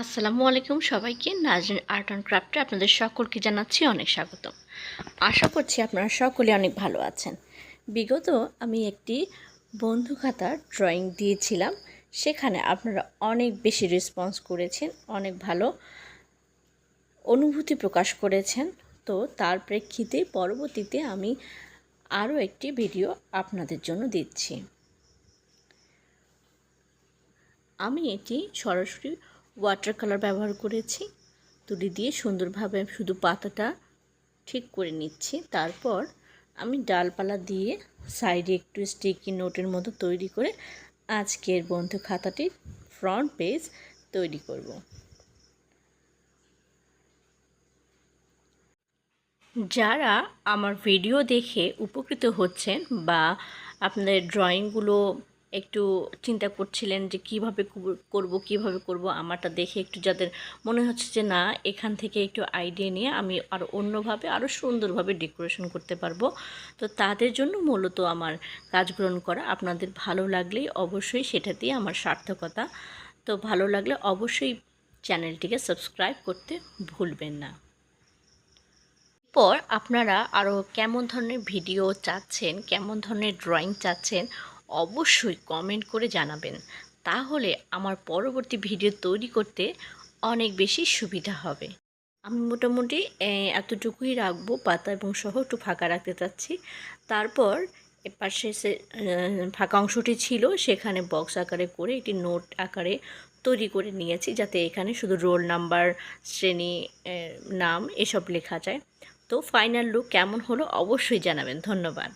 আসসালামু আলাইকুম সবাইকে। নাজরিন আর্ট অ্যান্ড ক্রাফটে আপনাদের সকলকে জানাচ্ছি অনেক স্বাগতম। আশা করছি আপনারা সকলে অনেক ভালো আছেন। বিগত আমি একটি বন্ধু খাতার ড্রয়িং দিয়েছিলাম। সেখানে আপনারা অনেক বেশি রেসপন্স করেছেন, অনেক ভালো অনুভূতি প্রকাশ করেছেন। তো তার প্রেক্ষিতে পরবর্তীতে আমি আরও একটি ভিডিও আপনাদের জন্য দিচ্ছি। আমি এটি সরাসরি ওয়াটার কালার ব্যবহার করেছি। তুলি দিয়ে সুন্দরভাবে শুধু পাতাটা ঠিক করে নিচ্ছি। তারপর আমি ডালপালা দিয়ে সাইডে একটু স্টিকি নোটের মতো তৈরি করে আজকের বন্ধু খাতাটির ফ্রন্ট পেজ তৈরি করব। যারা আমার ভিডিও দেখে উপকৃত হচ্ছেন বা আপনাদের ড্রয়িংগুলো একটু চিন্তা করছিলেন যে কীভাবে করব কীভাবে করব? আমারটা দেখে একটু যাদের মনে হচ্ছে যে না, এখান থেকে একটু আইডিয়া নিয়ে আমি আরও অন্যভাবে আরও সুন্দরভাবে ডেকোরেশন করতে পারব। তো তাদের জন্য মূলত আমার কাজ গ্রহণ করা আপনাদের ভালো লাগলেই অবশ্যই সেটাতেই আমার সার্থকতা। তো ভালো লাগলে অবশ্যই চ্যানেলটিকে সাবস্ক্রাইব করতে ভুলবেন না। পর আপনারা আরও কেমন ধরনের ভিডিও চাচ্ছেন, কেমন ধরনের ড্রয়িং চাচ্ছেন অবশ্যই কমেন্ট করে জানাবেন। তাহলে আমার পরবর্তী ভিডিও তৈরি করতে অনেক বেশি সুবিধা হবে। আমি মোটামুটি এতটুকুই রাখব, পাতা এবং সহ একটু ফাঁকা রাখতে চাচ্ছি। তারপর এপাশে সে ফাঁকা অংশটি ছিল, সেখানে বক্স আকারে করে একটি নোট আকারে তৈরি করে নিয়েছি, যাতে এখানে শুধু রোল নাম্বার শ্রেণি নাম এসব লেখা যায়। তো ফাইনাল লুক কেমন হলো অবশ্যই জানাবেন। ধন্যবাদ।